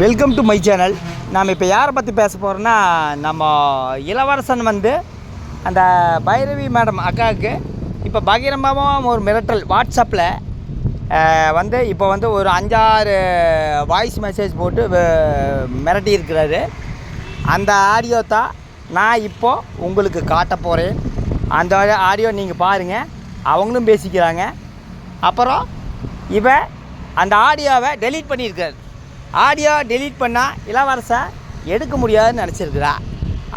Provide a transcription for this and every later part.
Welcome to my channel நாம் இப்போ யாரை பற்றி பேச போகிறோன்னா நம்ம இளவரசன் வந்து அந்த பைரவி மேடம் அக்காவுக்கு இப்போ பகிரங்கமாக ஒரு மிரட்டல் வாட்ஸ்அப்பில் வந்து இப்போ வந்து ஒரு அஞ்சாறு வாய்ஸ் மெசேஜ் போட்டு மிரட்டியிருக்கிறாரு மிரட்டி இருக்கிறாரு. அந்த ஆடியோ தான் நான் இப்போ உங்களுக்கு காட்ட போகிறேன் அந்த ஆடியோ நீங்கள் பாருங்கள் அவங்களும் பேசிக்கிறாங்க. அப்புறம் இவன் அந்த ஆடியோவை டெலீட் பண்ணியிருக்காரு. ஆடியோ டெலீட் பண்ணால் இளவரசன் எடுக்க முடியாதுன்னு நினச்சிருக்கிறா.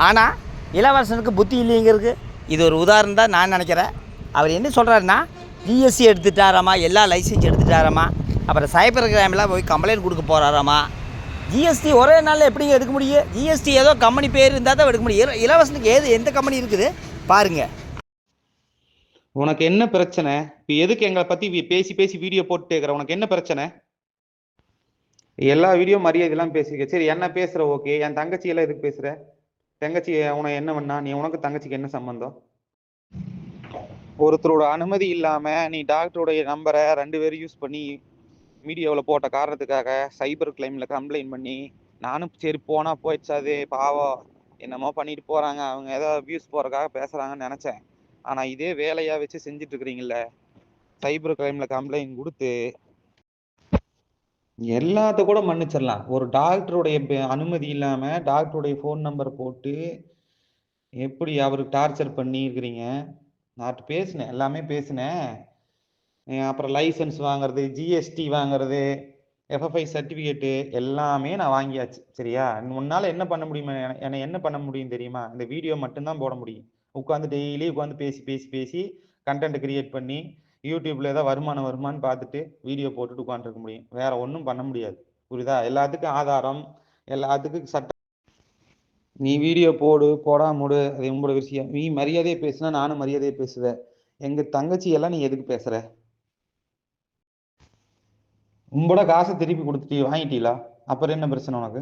ஆனால் இளவரசனுக்கு புத்தி இல்லைங்கிறதுக்கு இது ஒரு உதாரணம் தான் நான் நினைக்கிறேன். அவர் என்ன சொல்கிறாருன்னா ஜிஎஸ்டி எடுத்துட்டாராமா எல்லா லைசன்ஸ் எடுத்துட்டாராமா அப்புறம் சைபர் கிரைமில் போய் கம்ப்ளைண்ட் கொடுக்க போகிறாராமா ஜிஎஸ்டி ஒரே நாளில் எப்படிங்க எடுக்க முடியும்? ஜிஎஸ்டி ஏதோ கம்பெனி பேர் இருந்தால் தான் எடுக்க முடியும். இளவரசனுக்கு இலவசனுக்கு ஏது எந்த கம்பெனி இருக்குது? பாருங்கள் உனக்கு என்ன பிரச்சனை? இப்போ எதுக்கு எங்களை பற்றி பேசி பேசி வீடியோ போட்டு கேக்குற உனக்கு என்ன பிரச்சனை? எல்லா வீடியோ மரியாதையெல்லாம் பேசிக்க. சரி என்ன பேசுற? ஓகே என் தங்கச்சி எல்லாம் எதுக்கு பேசுற? தங்கச்சி உனக்கு என்ன பண்ணா? நீ உனக்கு தங்கச்சிக்கு என்ன சம்பந்தம்? ஒருத்தரோட அனுமதி இல்லாம நீ டாக்டருடைய நம்பரை ரெண்டு பேரும் யூஸ் பண்ணி வீடியோவில் போட்ட காரணத்துக்காக சைபர் கிளைமில் கம்ப்ளைண்ட் பண்ணி நானும் சரி போனா போயிடுச்சு அது. பாவம். என்னமோ பண்ணிட்டு போறாங்க. அவங்க ஏதோ வியூஸ் போறதுக்காக பேசுறாங்கன்னு நினைச்சேன். ஆனா இதே வேலையா வச்சு செஞ்சுட்டு இருக்கிறீங்கல்ல சைபர் கிரைம்ல கம்ப்ளைண்ட் கொடுத்து எல்லாத்த கூட மன்னிச்சிடலாம். ஒரு டாக்டருடைய ப- அனுமதி இல்லாம டாக்டருடைய ஃபோன் நம்பர் போட்டு எப்படி அவருக்கு டார்ச்சர் பண்ணியிருக்கிறீங்க? நான் பேசினேன் எல்லாமே பேசினேன். அஹ் அப்புறம் லைசன்ஸ் வாங்குறது ஜிஎஸ்டி வாங்குறது எஃப்எஃப்ஐ சர்டிஃபிகேட்டு எல்லாமே நான் வாங்கியாச்சு. சரியா? உன்னால் என்ன பண்ண முடியுமா? என- என்னை என்ன பண்ண முடியும் தெரியுமா? இந்த வீடியோ மட்டும்தான் போட முடியும். உட்காந்து டெய்லி உட்காந்து பேசி பேசி பேசி கண்டென்ட் கிரியேட் பண்ணி யூடியூப்ல ஏதாவது வருமானம் வருமானு பார்த்துட்டு வீடியோ போட்டுட்டு உட்காந்துருக்க முடியும். வேற ஒன்றும் பண்ண முடியாது. புரியுதா? எல்லாத்துக்கும் ஆதாரம் எல்லாத்துக்கும் சட்டம் நீ வீடியோ போடு போடாம மூடு. அது உங்களோட விஷயம். நீ மரியாதையை பேசுனா நானும் மரியாதையை பேசுவேன். எங்க தங்கச்சி எல்லாம் நீ எதுக்கு பேசுற? உங்களோட காசை திருப்பி கொடுத்துட்டி வாங்கிட்டீங்களா அப்புறம் என்ன பிரச்சனை உனக்கு?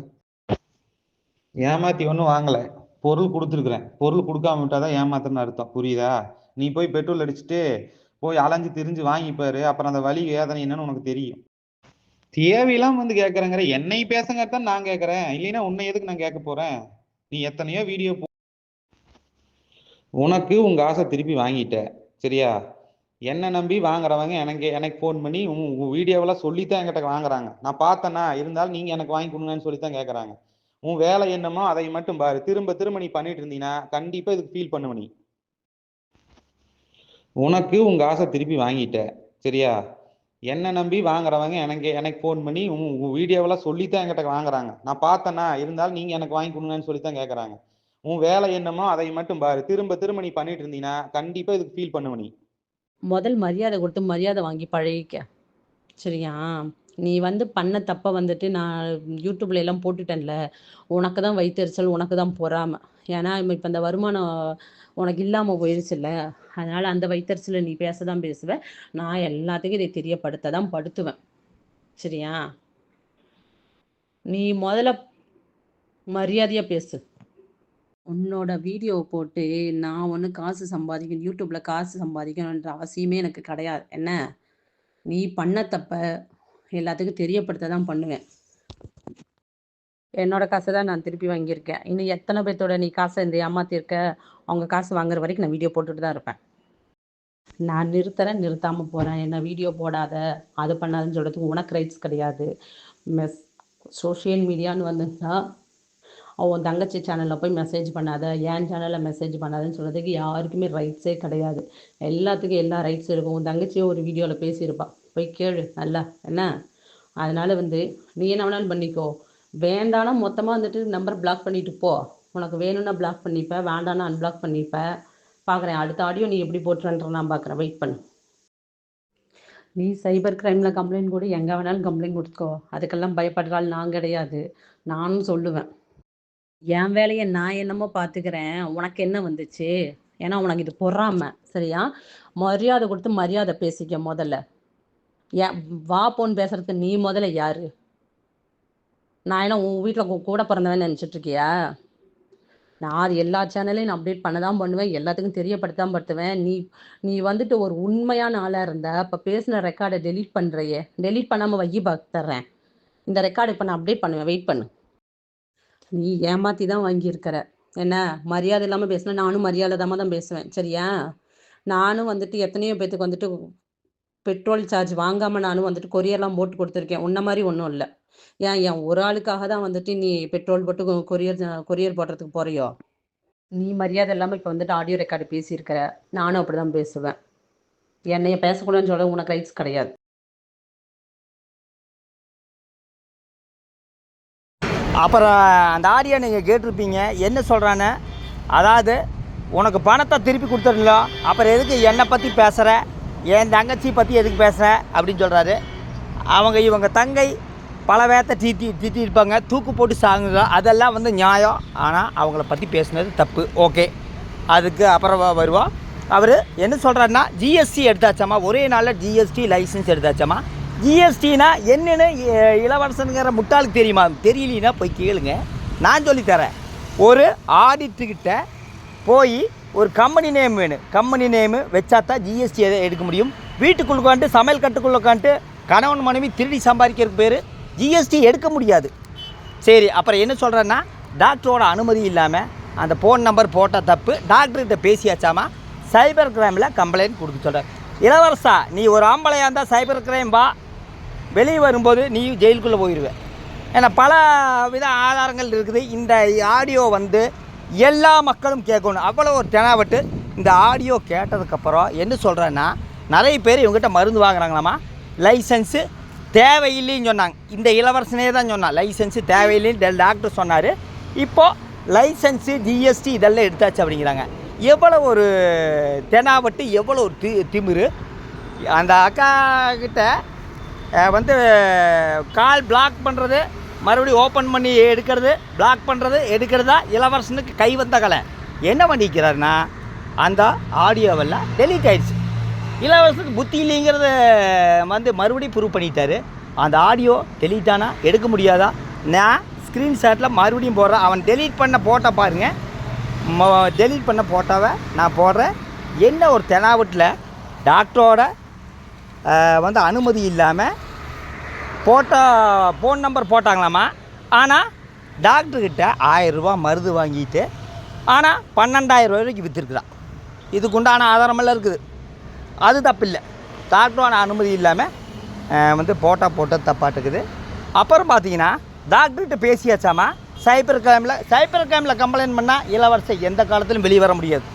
ஏமாத்தி ஒன்றும் வாங்கலை. பொருள் கொடுத்துருக்குறேன். பொருள் கொடுக்காம விட்டாதான் ஏமாத்துறன்னு அர்த்தம். புரியுதா? நீ போய் பெட்ரோல் அடிச்சுட்டு போய் அலைஞ்சு திரிஞ்சு வாங்கிப்பாரு. அப்புறம் அந்த வலி வேதனை என்னன்னு உனக்கு தெரியும். தேவையெல்லாம் வந்து கேட்கறேங்கிற என்னை பேசுங்கிறதான் நான் கேட்கறேன் இல்லைன்னா உன்னை எதுக்கு நான் கேட்க போறேன்? நீ எத்தனையோ வீடியோ உனக்கு உங்க ஆசை திருப்பி வாங்கிட்ட. சரியா? என்னை நம்பி வாங்குறவங்க எனக்கு எனக்கு ஃபோன் பண்ணி உன் உன் வீடியோவெல்லாம் சொல்லித்தான் என்கிட்ட வாங்குறாங்க. நான் பார்த்தேன்னா இருந்தாலும் நீங்க எனக்கு வாங்கி கொடுங்கன்னு சொல்லித்தான் கேட்கறாங்க உன் வேலை என்னமோ அதை மட்டும் பாரு. திரும்ப திரும்ப நீ பண்ணிட்டு இருந்தீங்கன்னா கண்டிப்பா இதுக்கு ஃபீல் பண்ணுவ நீ. உனக்கு உங்க ஆசை திருப்பி வாங்கிட்ட. சரியா? என்னை நம்பி வாங்குறவங்க எனக்கு எனக்கு ஃபோன் பண்ணி உன் உன் வீடியோவெல்லாம் சொல்லித்தான் என்கிட்ட வாங்குறாங்க. நான் பார்த்தேன்னா இருந்தாலும் நீங்கள் எனக்கு வாங்கி கொடுங்கன்னு சொல்லித்தான் கேட்குறாங்க உன் வேலை என்னமோ அதை மட்டும் பாரு. திரும்ப திரும்ப நீ பண்ணிட்டு இருந்தீங்கன்னா கண்டிப்பாக இதுக்கு ஃபீல் பண்ணுவ நீ. முதல் மரியாதை கொடுத்து மரியாதை வாங்கி பழகிக்க. சரியா? நீ வந்து பண்ண தப்பை வந்துட்டு நான் யூடியூப்ல எல்லாம் போட்டுட்டேன்ல. உனக்கு தான் வைத்தறிச்சல் உனக்கு தான் பொறாமை. ஏன்னா இப்போ இந்த வருமானம் உனக்கு இல்லாமல் போயிருச்சுல்ல அதனால அந்த வயிற்றுச்சல நீ பேச தான் பேசுவ. நான் எல்லாத்துக்கும் இதை தெரியப்படுத்த தான் படுத்துவேன். சரியா? நீ முதல்ல மரியாதையாக பேசு. உன்னோட வீடியோவை போட்டு நான் ஒன்று காசு சம்பாதிக்கணும் யூடியூப்பில் காசு சம்பாதிக்கணுன்ற அவசியமே எனக்கு கிடையாது. என்ன? நீ பண்ண தப்ப எல்லாத்துக்கும் தெரியப்படுத்த தான் பண்ணுவேன். என்னோட காசை தான் நான் திருப்பி வாங்கியிருக்கேன். இன்னும் எத்தனை பேர்த்தோட நீ காசை இந்த ஏமாத்திருக்க? அவங்க காசு வாங்குற வரைக்கும் நான் வீடியோ போட்டுட்டு தான் இருப்பேன். நான் நிறுத்துறேன் நிறுத்தாமல் போகிறேன் என்ன வீடியோ போடாத அது பண்ணாதுன்னு சொல்கிறதுக்கு உனக்கு ரைட்ஸ் கிடையாது. மெஸ் சோஷியல் மீடியான்னு வந்துன்னா உன் தங்கச்சி சேனலில் போய் மெசேஜ் பண்ணாத என் சேனலில் மெசேஜ் பண்ணாதன்னு சொல்கிறதுக்கு யாருக்குமே ரைட்ஸே கிடையாது. எல்லாத்துக்கும் எல்லா ரைட்ஸ் இருக்கும். உன் தங்கச்சியும் ஒரு வீடியோவில் பேசியிருப்பா. போய் கேளு நல்லா என்ன? அதனால் வந்து நீ என்ன வேணாலும் பண்ணிக்கோ. வேண்டானா மொத்தமாக வந்துட்டு நம்பர் பிளாக் பண்ணிட்டு போ. உனக்கு வேணும்னா பிளாக் பண்ணிப்பேன் வேண்டாம்னா அன்பிளாக் பண்ணிப்பேன் பார்க்குறேன் அடுத்த ஆடியோ நீ எப்படி போட்டுறன்ற நான் பார்க்குறேன் வெயிட் பண்ணு. நீ சைபர் கிரைமில் கம்ப்ளைண்ட் கூட எங்கே வேணாலும் கம்ப்ளைண்ட் கொடுத்துக்கோ. அதுக்கெல்லாம் பயப்படுறாள் நான் கிடையாது. நானும் சொல்லுவேன். என் வேலையை நான் என்னமோ பார்த்துக்கிறேன் உனக்கு என்ன வந்துச்சு? ஏன்னா உனக்கு இது பொறாம. சரியா? மரியாதை கொடுத்து மரியாதை பேசிக்க முதல்ல. ஏன் வா போன்னு பேசுறதுக்கு நீ முதல்ல யாரு? நான் என்ன உன் வீட்டில் கூட பிறந்தவன் நினச்சிட்டு இருக்கியா நான் அது எல்லா சேனலையும் நான் அப்டேட் பண்ண தான் பண்ணுவேன் எல்லாத்துக்கும் தெரியப்படுத்த தான் படுத்துவேன். நீ நீ வந்துட்டு ஒரு உண்மையான ஆளாக இருந்த அப்போ பேசின ரெக்கார்டை டெலீட் பண்ணுறையே டெலீட் பண்ணாமல் வையி பார்த்துறேன் இந்த ரெக்கார்டு இப்போ நான் அப்டேட் பண்ணுவேன் வெயிட் பண்ணு. நீ ஏமாத்தி தான் வாங்கியிருக்கிற. என்ன மரியாதை இல்லாமல் பேசினா நானும் மரியாதை தான் பேசுவேன் சரியா? நானும் வந்துட்டு எத்தனையோ பேத்துக்கு வந்துட்டு பெட்ரோல் சார்ஜ் வாங்காமல் நானும் வந்துட்டு கொரியர்லாம் போட்டு கொடுத்துருக்கேன். உன்ன மாதிரி ஒன்றும் இல்லை. ஏன் என் ஒரு ஆளுக்காக தான் வந்துட்டு நீ பெட்ரோல் போட்டு கொரியர் கொரியர் போடுறதுக்கு போறியோ? நீ மரியாதை இல்லாமல் இப்போ வந்துட்டு ஆடியோ ரெக்கார்டு பேசியிருக்கிற. நானும் அப்படி தான் பேசுவேன். என்னைய பேசக்கூடாதுன்னு சொல்ல உனக்கு ரைட்ஸ் கிடையாது. அப்புறம் அந்த ஆடியோ நீங்கள் கேட்டிருப்பீங்க. என்ன சொல்கிறான்னு அதாவது உனக்கு பணத்தை திருப்பி கொடுத்துருங்களோ அப்புறம் எதுக்கு என்னை பற்றி பேசுகிற என் தங்கச்சி பற்றி எதுக்கு பேசுகிற அப்படின்னு சொல்கிறாரு அவங்க இவங்க தங்கை பல வேத்தை தீட்டி திட்டிருப்பாங்க தூக்கு போட்டு சாங்குங்க அதெல்லாம் வந்து நியாயம். ஆனால் அவங்கள பற்றி பேசுனது தப்பு. ஓகே. அதுக்கு அப்புறம் வருவோம். அவர் என்ன சொல்கிறாருன்னா ஜிஎஸ்டி எடுத்தாச்சாமா? ஒரே நாளில் ஜிஎஸ்டி லைசன்ஸ் எடுத்தாச்சாமா? ஜிஎஸ்டினா என்னென்னு இ- இளவரசனுங்கிற முட்டாளுக்கு தெரியுமா? தெரியலனா போய் கேளுங்க. நான் சொல்லித்தரேன். ஒரு ஆடிட்டுக்கிட்ட போய் ஒரு கம்பெனி நேம் வேணும். கம்பெனி நேமு வச்சா தான் ஜிஎஸ்டி எடுக்க முடியும்? வீட்டுக்குள்ள உட்காந்துட்டு சமையல் கட்டுக்குள்ள உட்காந்துட்டு கணவன் மனைவி திருடி சம்பாதிக்கிறதுக்கு பேர் ஜிஎஸ்டி எடுக்க முடியாது. சரி அப்புறம் என்ன சொல்கிறேன்னா டாக்டரோட அனுமதி இல்லாமல் அந்த ஃபோன் நம்பர் போட்டால் தப்பு. டாக்டர்கிட்ட பேசியாச்சாமா? சைபர் கிரைமில் கம்ப்ளைண்ட் கொடுக்க சொல்கிறேன் இளவரசா நீ ஒரு ஆம்பளையாக இருந்தால் சைபர் கிரைம் வா? வெளியே வரும்போது நீ ஜெயிலுக்குள்ளே போயிடுவேன் ஏன்னா பல வித ஆதாரங்கள் இருக்குது. இந்த ஆடியோ வந்து எல்லா மக்களும் கேட்கணும். அவ்வளோ ஒரு தெனாவட்டு. இந்த ஆடியோ கேட்டதுக்கப்புறம் என்ன சொல்கிறேன்னா நிறைய பேர் இவங்ககிட்ட மருந்து வாங்குறாங்களாமா? லைசன்ஸு தேவையில்லைன்னு சொன்னாங்க. இந்த இளவரசனே தான் சொன்னான். லைசன்ஸு தேவையில்லைன்னு டாக்டர் சொன்னார். இப்போது லைசன்ஸு ஜிஎஸ்டி இதெல்லாம் எடுத்தாச்சு அப்படிங்கிறாங்க. எவ்வளோ ஒரு தெனாவட்டு எவ்வளோ ஒரு தி திமிரு? அந்த அக்கா கிட்ட வந்து கால் பிளாக் பண்ணுறது மறுபடியும் ஓப்பன் பண்ணி எடுக்கிறது பிளாக் பண்ணுறது எடுக்கிறதா? இளவரசனுக்கு கை வந்த கலை. என்ன பண்ணிக்கிறாருன்னா அந்த ஆடியோவெல்லாம் டெலீட் ஆயிடுச்சு. இளவரசருக்கு புத்தி இல்லைங்கிறத வந்து மறுபடியும் ப்ரூவ் பண்ணிட்டாரு. அந்த ஆடியோ டெலீட் ஆனால் எடுக்க முடியாதா? நான் ஸ்க்ரீன்ஷாட்டில் மறுபடியும் போடுறேன். அவன் டெலீட் பண்ண போட்டால் பாருங்கள் டெலீட் பண்ண போட்டாவை நான் போடுறேன். என்ன ஒரு தெனாவட்டில் டாக்டரோட வந்து அனுமதி இல்லாமல் போட்டோ ஃபோன் நம்பர் போட்டாங்களாமா? ஆனால் டாக்டர்கிட்ட ஆயிரரூபா மருந்து வாங்கிட்டு ஆனால் பன்னெண்டாயிரம் ரூபாய்க்கு விற்றுருக்குறான் இதுக்கு உண்டான ஆதாரமெல்லாம் இருக்குது. அது தப்பு இல்லை அனுமதி இல்லாமல் வந்து போட்டால் போட்டால் தப்பாட்டுக்குது. அப்புறம் பார்த்தீங்கன்னா டாக்டர்கிட்ட பேசியாச்சாமா? சைபர் கிரைமில் சைபர் கிரைமில் கம்ப்ளைண்ட் பண்ணால் இளவரசை எந்த காலத்திலும் வெளியே வர முடியாது.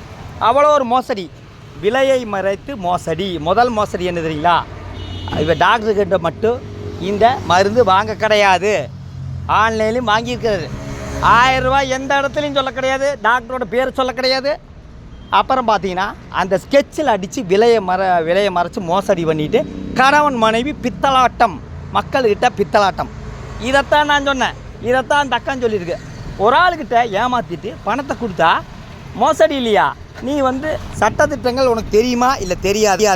அவ்வளோ ஒரு மோசடி. விலையை மறைத்து மோசடி. முதல் மோசடி என்ன தெரியுங்களா? இப்போ டாக்டர்கிட்ட மட்டும் இந்த மருந்து வாங்க கிடையாது. ஆன்லைன்லையும் வாங்கியிருக்கிறது. ஆயிரம் ரூபாய் எந்த இடத்துலையும் சொல்ல கிடையாது. டாக்டரோட பேர் சொல்ல கிடையாது. அப்புறம் பார்த்தீங்கன்னா அந்த ஸ்கெட்சில் அடித்து விலையை மற விலையை மறைச்சி மோசடி பண்ணிவிட்டு கணவன் மனைவி பித்தலாட்டம் மக்கள்கிட்ட பித்தலாட்டம். இதைத்தான் நான் சொன்னேன். இதைத்தான் அந்த அக்கான்னு சொல்லியிருக்கு. ஒரு ஆளுக்கிட்ட ஏமாற்றிட்டு பணத்தை கொடுத்தா மோசடி இல்லையா? நீ வந்து சட்டத்திட்டங்கள் உனக்கு தெரியுமா? இல்லை தெரியாது.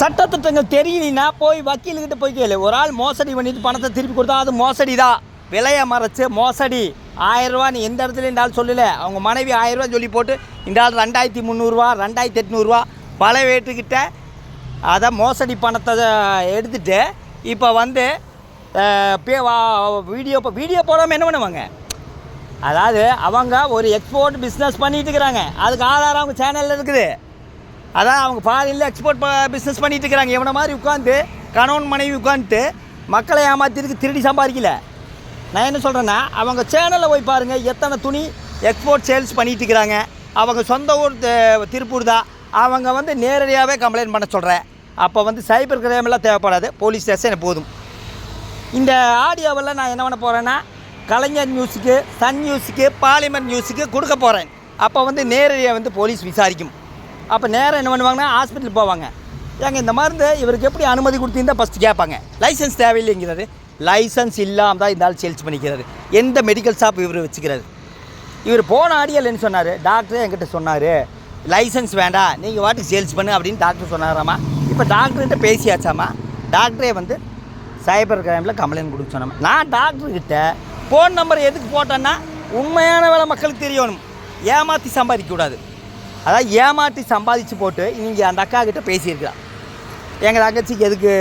சட்டத்திட்டங்கள் தெரியலனா போய் வக்கீல்கிட்ட போய் கேளு. ஒரு ஆள் மோசடி பண்ணிட்டு பணத்தை திருப்பி கொடுத்தா அது மோசடி தான் விலையை மறைச்சு மோசடி. ஆயிரரூவா நீ எந்த இடத்துல இந்த ஆள் சொல்லலை. அவங்க மனைவி ஆயிரரூவா சொல்லி போட்டு இந்த ஆள் ரெண்டாயிரத்தி முந்நூறுரூவா ரெண்டாயிரத்தி எட்நூறுரூவா பல வேட்டுக்கிட்ட அதை மோசடி பணத்தை எடுத்துட்டு இப்போ வந்து பே வா- வீடியோ இப்போ வீடியோ போடாமல் என்ன பண்ணுவாங்க? அதாவது அவங்க ஒரு எக்ஸ்போர்ட் பிஸ்னஸ் பண்ணிகிட்டு இருக்கிறாங்க. அதுக்கு ஆதாரம் அவங்க சேனலில் இருக்குது. அதான் அவங்க ஃபாரினில் எக்ஸ்போர்ட் பிஸ்னஸ் பண்ணிட்டு இருக்கிறாங்க. இவனை மாதிரி உட்காந்து கணவன் மனைவி உட்காந்துட்டு மக்களை ஏமாத்திருக்கு திருடி சம்பாதிக்கல. நான் என்ன சொல்கிறேன்னா அவங்க சேனலில் போய் பாருங்கள் எத்தனை துணி எக்ஸ்போர்ட் சேல்ஸ் பண்ணிகிட்டு இருக்கிறாங்க. அவங்க சொந்த ஊர் திருப்பூர் தான். அவங்க வந்து நேரடியாகவே கம்ப்ளைண்ட் பண்ண சொல்கிறேன் அப்போ வந்து சைபர் கிரைமெல்லாம் தேவைப்படாது. போலீஸ் ஸ்டேஷன் போதும். இந்த ஆடியோவெல்லாம் நான் என்ன பண்ண போகிறேன்னா கலைஞர் நியூஸுக்கு சன் நியூஸுக்கு பார்லிமெண்ட் நியூஸுக்கு கொடுக்க போகிறேன் அப்போ வந்து நேரடியாக வந்து போலீஸ் விசாரிக்கும். அப்போ நேரம் என்ன பண்ணுவாங்கன்னா ஹாஸ்பிட்டல் போவாங்க. ஏங்க இந்த மருந்து இவருக்கு எப்படி அனுமதி கொடுத்தீங்கன்னா ஃபஸ்ட்டு கேட்பாங்க. லைசன்ஸ் தேவையில்லைங்கிறது. லைசன்ஸ் இல்லாமல் தான் இந்த ஆள் சேல்ஸ் பண்ணிக்கிறாரு. எந்த மெடிக்கல் ஷாப் இவர் வச்சுக்கிறாரு? இவர் போன ஆடியோவில் என்ன சொன்னார்? டாக்டரே என்கிட்ட சொன்னார் லைசன்ஸ் வேண்டாம் நீங்கள் வாட்டுக்கு சேல்ஸ் பண்ணு அப்படின்னு டாக்டர் சொன்னாராமா? இப்போ டாக்டர்கிட்ட பேசியாச்சாமா? டாக்டரே வந்து சைபர் கிரைமில் கம்ப்ளைண்ட் கொடுக்க சொன்னோம்? நான் டாக்டர்கிட்ட ஃபோன் நம்பர் எதுக்கு போட்டேன்னா உண்மையான வேலை மக்களுக்கு தெரியணும். ஏமாற்றி சம்பாதிக்கக்கூடாது அதாவது ஏமாற்றி சம்பாதிச்சு போட்டு நீங்கள் அந்த அக்கா கிட்டே பேசியிருக்கலாம் எங்கள் தங்கச்சிக்கு எதுக்கு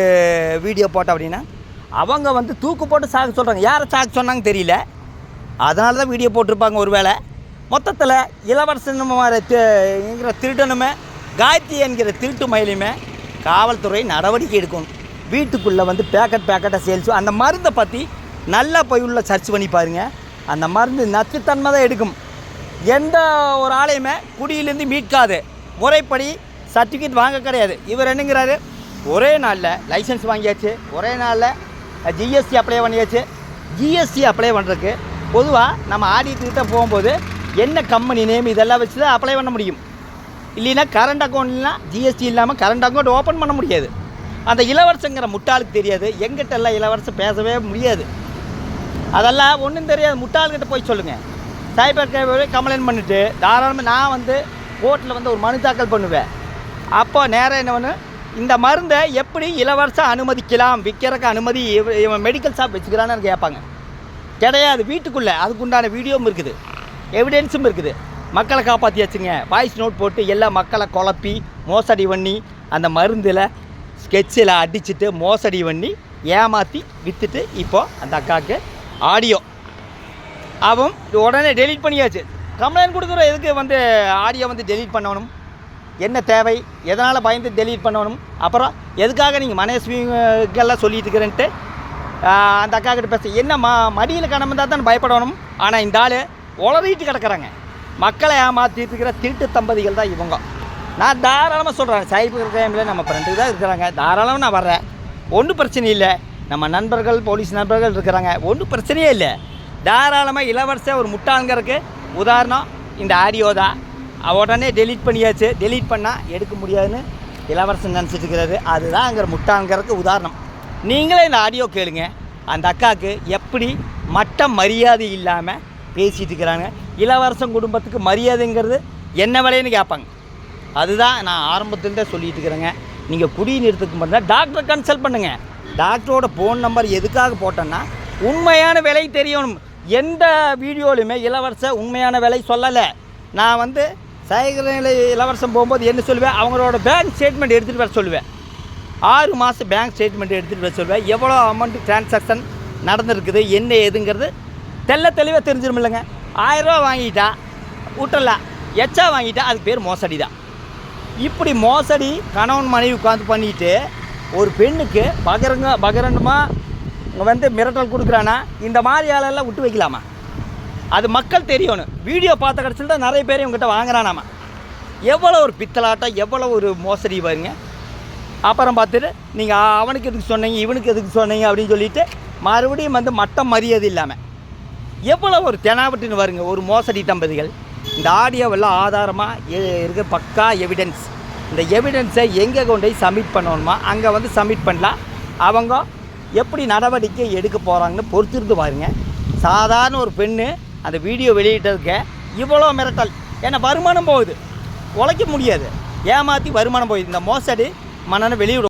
வீடியோ போட்டோம் அப்படின்னா அவங்க வந்து தூக்கு போட்டு சாக சொல்கிறாங்க யாரை சாக சொன்னாங்க தெரியல. அதனால தான் வீடியோ போட்டிருப்பாங்க ஒரு வேளை மொத்தத்தில் என்கிற திருடனுமே காயத்ரி என்கிற திருட்டு மயிலுமே காவல்துறை நடவடிக்கை எடுக்கணும் வீட்டுக்குள்ளே வந்து பேக்கெட் பேக்கெட்டாக சேல்ஸ். அந்த மருந்தை பற்றி நல்லா போய் உள்ள சர்ச் பண்ணி பாருங்கள் அந்த மருந்து நச்சுத்தன்மை தான் எடுக்கும். எந்த ஒரு ஆலையுமே குடியிலேருந்து மீட்காது. முறைப்படி சர்டிஃபிகேட் வாங்க கிடையாது. இவர் என்னங்கிறாரு? ஒரே நாளில் லைசன்ஸ் வாங்கியாச்சு. ஒரே நாளில் ஜிஎஸ்டி அப்ளை பண்ணியாச்சு. ஜிஎஸ்டி அப்ளை பண்ணுறதுக்கு பொதுவாக நம்ம ஆடிட்டுக்கிட்ட போகும்போது என்ன கம்பெனி நேம் இதெல்லாம் வச்சு தான் அப்ளை பண்ண முடியும். இல்லைன்னா கரண்ட் அக்கௌண்ட்லாம் ஜிஎஸ்டி இல்லாமல் கரண்ட் அக்கௌண்ட் ஓப்பன் பண்ண முடியாது. அந்த இளவரசங்கிற முட்டாளுக்கு தெரியாது. எங்கிட்ட எல்லாம் இளவரசம் பேசவே முடியாது. அதெல்லாம் ஒன்றும் தெரியாது. முட்டாள்கிட்ட போய் சொல்லுங்கள் சைபர் கேபிள் கம்ப்ளைண்ட் பண்ணிவிட்டு தாராளமாக நான் வந்து கோர்ட்டில் வந்து ஒரு மனு தாக்கல் பண்ணுவேன். அப்போ நேராக என்ன பண்ணு இந்த மருந்தை எப்படி இலவசம் அனுமதிக்கலாம்? விற்கிறக்கு அனுமதி இவ- இவன் மெடிக்கல் ஷாப் வச்சுக்கிறான்னு கேட்பாங்க. கிடையாது வீட்டுக்குள்ளே. அதுக்குண்டான வீடியோவும் இருக்குது. எவிடென்ஸும் இருக்குது. மக்களை காப்பாற்றியாச்சுங்க வாய்ஸ் நோட் போட்டு எல்லா மக்களை குழப்பி மோசடி பண்ணி அந்த மருந்தில் ஸ்கெட்சில் அடிச்சுட்டு மோசடி பண்ணி ஏமாற்றி விற்றுட்டு இப்போ அந்த அக்காவுக்கு ஆடியோ அவன் உடனே டெலீட் பண்ணியாச்சு. கம்ப்ளைண்ட் கொடுக்குற எதுக்கு வந்து ஆடியோ வந்து டெலீட் பண்ணணும்? என்ன தேவை எதனால் பயந்து டெலீட் பண்ணணும் அப்புறம் எதுக்காக நீங்கள் மனேஸ்வரிக்கெல்லாம் சொல்லிட்டு இருக்கிறேன்ட்டு அந்த அக்கா கிட்ட பேச. என்ன மா மடியில் கணம் தான் தானே பயப்படணும் ஆனால் இந்த ஆள் உளறிட்டு கிடக்கிறாங்க. மக்களை ஏமாற்றிட்டு இருக்கிற திருட்டு தம்பதிகள் தான் இவங்க. நான் தாராளமாக சொல்கிறேன் சைபர் கிரைமில் நம்ம ஃப்ரெண்டு தான் இருக்கிறாங்க. தாராளமாக நான் வர்றேன். ஒன்றும் பிரச்சனை இல்லை. நம்ம நண்பர்கள் போலீஸ் நண்பர்கள் இருக்கிறாங்க. ஒன்றும் பிரச்சனையே இல்லை. தாராளமாக இளவரச ஒரு முட்டாங்கிறதுக்கு உதாரணம் இந்த ஆடியோ தான். உடனே டெலீட் பண்ணியாச்சு. டெலீட் பண்ணால் எடுக்க முடியாதுன்னு இளவரசன் நினச்சிட்டு இருக்கிறாரு அதுதான் அங்கே முட்டாங்கிறதுக்கு உதாரணம். நீங்களே இந்த ஆடியோ கேளுங்க. அந்த அக்காவுக்கு எப்படி மட்ட மரியாதை இல்லாமல் பேசிகிட்டு இருக்கிறாங்க இளவரசன் குடும்பத்துக்கு மரியாதைங்கிறது என்ன விலைன்னு கேட்பாங்க. அதுதான் நான் ஆரம்பத்துலேருந்தே சொல்லிட்டு இருக்கிறேங்க நீங்கள் குடிநீரத்துக்கு நிறுத்தத்துக்கு மட்டும் டாக்டரை கன்சல்ட் பண்ணுங்கள் டாக்டரோட ஃபோன் நம்பர் எதுக்காக போட்டேன்னா உண்மையான விலை தெரியணும். எந்த வீடியோலையுமே இளவரச உண்மையான விலை சொல்லலை. நான் வந்து சைக்கிள் இளவரசம் போகும்போது என்ன சொல்லுவேன்? அவங்களோட பேங்க் ஸ்டேட்மெண்ட் எடுத்துகிட்டு வர சொல்லுவேன். ஆறு மாதம் பேங்க் ஸ்டேட்மெண்ட் எடுத்துகிட்டு வர சொல்லுவேன். எவ்வளோ அமௌண்ட் டிரான்சாக்ஷன் நடந்திருக்குது என்ன ஏதுங்கிறது தெல்ல தெளிவாக தெரிஞ்சிடும் இல்லைங்க. ஆயிரரூவா வாங்கிட்டா விட்டுறலாம் எச்சா வாங்கிட்டா அதுக்கு பேர் மோசடி தான் இப்படி மோசடி கணவன் மனைவி உட்காந்து பண்ணிட்டு ஒரு பெண்ணுக்கு பகிரங்க பகிரண்டமாக வந்து மிரட்டல் கொடுக்குறானா? இந்த மாதிரி ஆளெல்லாம் விட்டு வைக்கலாமா? அது மக்கள் தெரியணும். வீடியோ பார்த்த கடைசியில் தான் நிறைய பேர் இவங்ககிட்ட வாங்குறானாமா எவ்வளோ ஒரு பித்தலாட்டம் எவ்வளோ ஒரு மோசடி பாருங்க. அப்புறம் பார்த்துட்டு நீங்கள் அவனுக்கு எதுக்கு சொன்னீங்க இவனுக்கு எதுக்கு சொன்னீங்க அப்படின்னு சொல்லிட்டு மறுபடியும் வந்து மட்டம் மரியாதை இல்லாமல் எவ்வளோ ஒரு தெனாவட்டுன்னு வருங்க ஒரு மோசடி தம்பதிகள். இந்த ஆடியோவெல்லாம் ஆதாரமாக இருக்க பக்கா எவிடன்ஸ் இந்த எவிடன்ஸை எங்கே கொண்டு போய் சப்மிட் பண்ணணுமா அங்கே வந்து சப்மிட் பண்ணலாம். அவங்க எப்படி நடவடிக்கை எடுக்க போகிறாங்கன்னு பொறுத்திருந்து பாருங்கள் சாதாரண ஒரு பெண்ணு அந்த வீடியோ வெளியிட்டதுக்கு இவ்வளோ மிரட்டல். ஏன்னா வருமானம் போகுது. உழைக்க முடியாது. ஏமாற்றி வருமானம் போகுது. இந்த மோசடி மன்னனை வெளியிடும்.